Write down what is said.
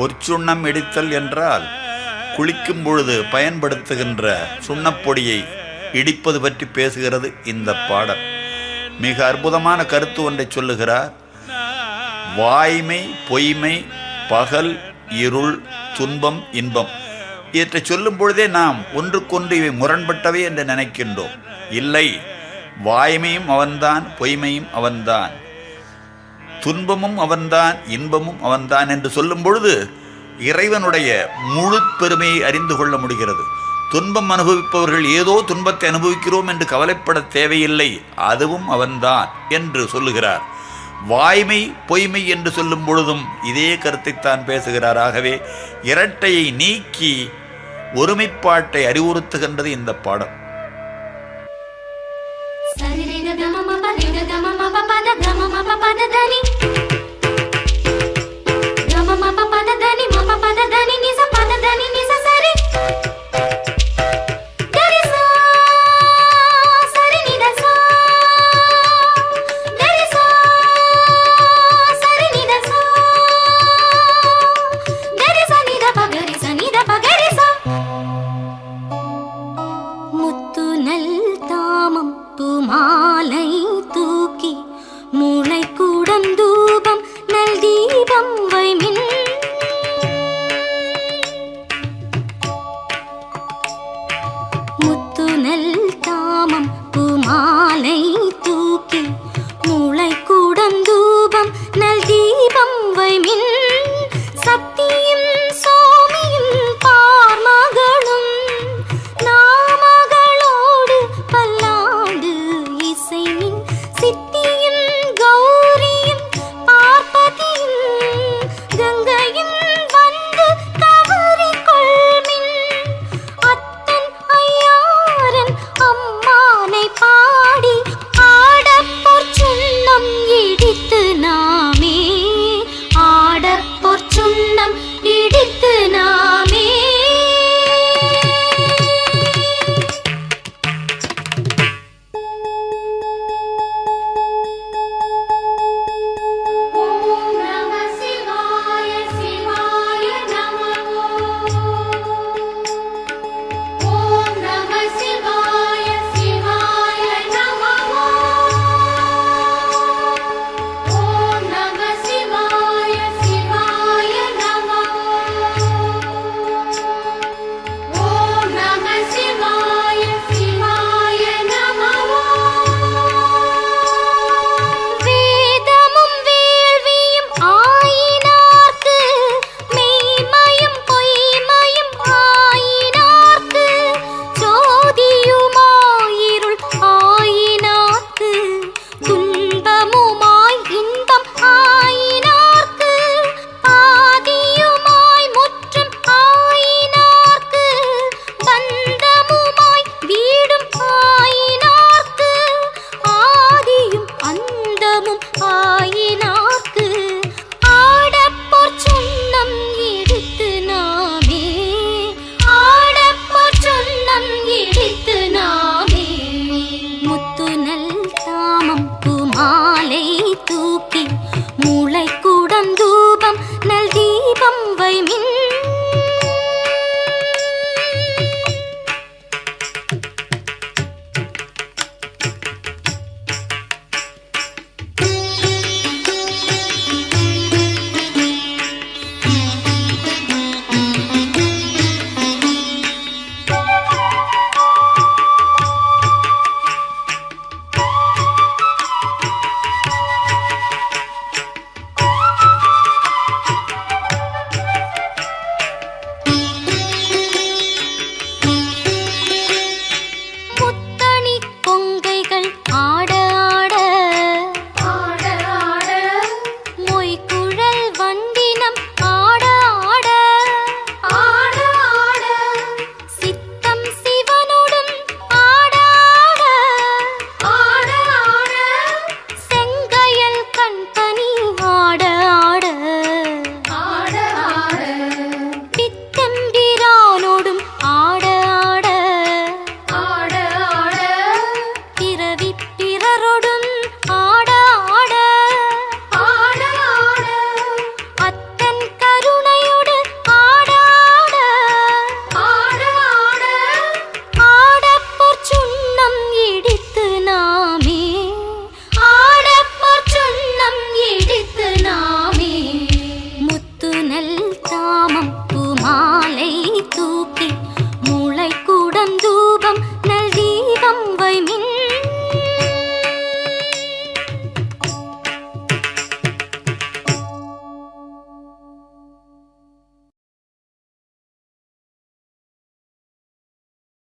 பொற்சுண்ணம் இடித்தல் என்றால் குளிக்கும் பொழுது பயன்படுத்துகின்ற சுண்ணப்பொடியை இடிப்பது பற்றி பேசுகிறது இந்த பாடல். மிக அற்புதமான கருத்து ஒன்றை சொல்லுகிறார். வாய்மை பொய்மை பகல் இருள் துன்பம் இன்பம் இவற்றை சொல்லும் பொழுதே நாம் ஒன்றுக்கொன்று இவை முரண்பட்டவை என்று நினைக்கின்றோம். இல்லை வாய்மையும் அவன்தான் பொய்மையும் அவன்தான். துன்பமும் அவன்தான் இன்பமும் அவன்தான் என்று சொல்லும் பொழுது இறைவனுடைய முழு பெருமையை அறிந்து கொள்ள முடிகிறது. துன்பம் அனுபவிப்பவர்கள் ஏதோ துன்பத்தை அனுபவிக்கிறோம் என்று கவலைப்பட தேவையில்லை அதுவும் அவன்தான் என்று சொல்லுகிறார். வாய்மை பொய்மை என்று சொல்லும் பொழுதும் இதே கருத்தைத்தான் பேசுகிறார். ஆகவே இரட்டையை நீக்கி ஒருமைப்பாட்டை அறிவுறுத்துகின்றது இந்த பாடம். పదదని முத்து நல் தாமம் புமா மணல் தாமம் பூமாலை